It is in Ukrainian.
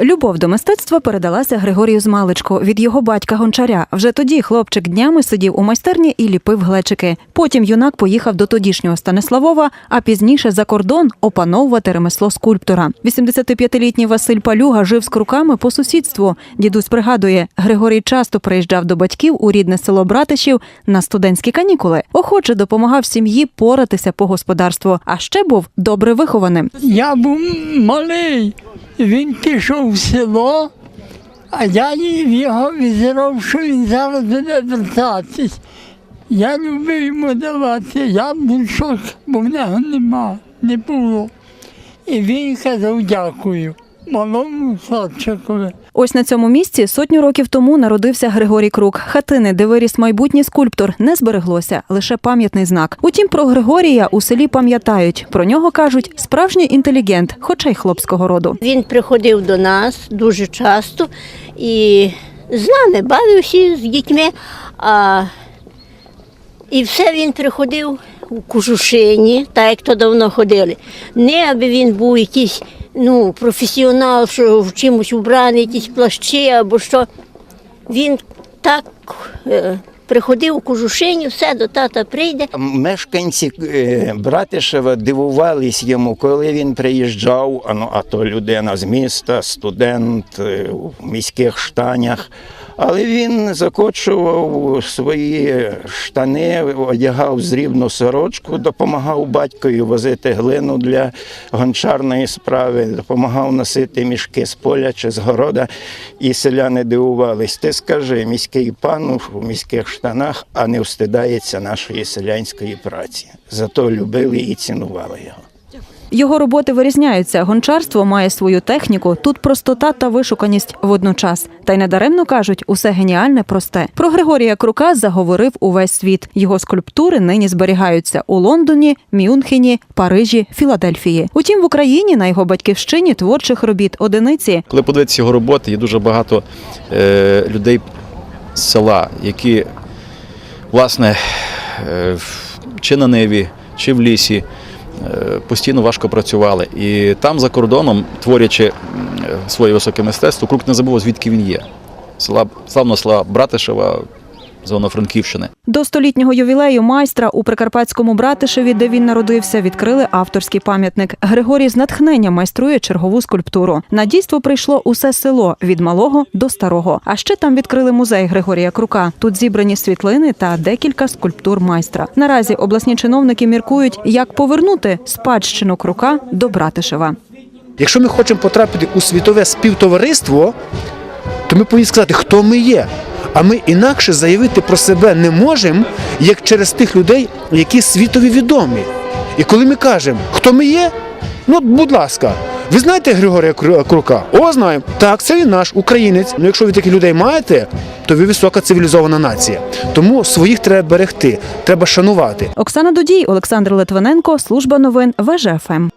Любов до мистецтва передалася Григорію Змаличку від його батька гончаря. Вже тоді хлопчик днями сидів у майстерні і ліпив глечики. Потім юнак поїхав до тодішнього Станиславова, а пізніше за кордон опановувати ремесло скульптора. 85-літній Василь Палюга жив з круками по сусідству. Дідусь пригадує, Григорій часто приїжджав до батьків у рідне село Братишів на студентські канікули. Охоче допомагав сім'ї поратися по господарству, а ще був добре вихованим. Я був малий, він пішов в село, а я його візирав, що він зараз буде вертатись. Я любив йому давати яблучок, бо в нього нема, не було. І він казав дякую Ось на цьому місці сотню років тому народився Григорій Крук. Хатини, де виріс майбутній скульптор, не збереглося, лише пам'ятний знак. Утім, про Григорія у селі пам'ятають. Про нього кажуть справжній інтелігент, хоча й хлопського роду. Він приходив до нас дуже часто і з нами бавився з дітьми. А, і все він приходив у кожушині, так як то давно ходили. Не аби він був якийсь ну, професіонал, що в чимось убраний, якісь плащі або що. Він так е, приходив у кожушині, все до тата прийде. Мешканці е, Братишева дивувались йому, коли він приїжджав, а, ну, а то людина з міста, студент е, у міських штанях. Але він закочував свої штани, одягав зрібну сорочку, допомагав батькові возити глину для гончарної справи, допомагав носити мішки з поля чи з города. І селяни дивувались. Ти скажи, міський пан у міських штанах, а не встидається нашої селянської праці. Зато любили і цінували його. Його роботи вирізняються. Гончарство має свою техніку. Тут простота та вишуканість водночас. Та й недаремно кажуть, усе геніальне просте. Про Григорія Крука заговорив увесь світ. Його скульптури нині зберігаються у Лондоні, Мюнхені, Парижі, Філадельфії. Утім, в Україні на його батьківщині творчих робіт одиниці. Коли подивитися його роботи, є дуже багато е, людей з села, які, власне, е, чи на ниві, чи в лісі постійно важко працювали. І там за кордоном, творячи е, своє високе мистецтво, Крук не забув, звідки він є. Села, славно села Братишева, з Івано-Франківщини. До столітнього ювілею майстра у Прикарпатському Братишеві, де він народився, відкрили авторський пам'ятник. Григорій з натхненням майструє чергову скульптуру. На дійство прийшло усе село від малого до старого. А ще там відкрили музей Григорія Крука. Тут зібрані світлини та декілька скульптур майстра. Наразі обласні чиновники міркують, як повернути спадщину Крука до Братишева. Якщо ми хочемо потрапити у світове співтовариство, то ми повинні сказати, хто ми є. А ми інакше заявити про себе не можемо, як через тих людей, які світові відомі. І коли ми кажемо, хто ми є, ну, будь ласка, ви знаєте Григорія Кру- Крука? О, знаємо. Так, це він наш українець. Ну, якщо ви таких людей маєте, то ви висока цивілізована нація. Тому своїх треба берегти, треба шанувати. Оксана Дудій, Олександр Литвиненко, служба новин ВЖФМ.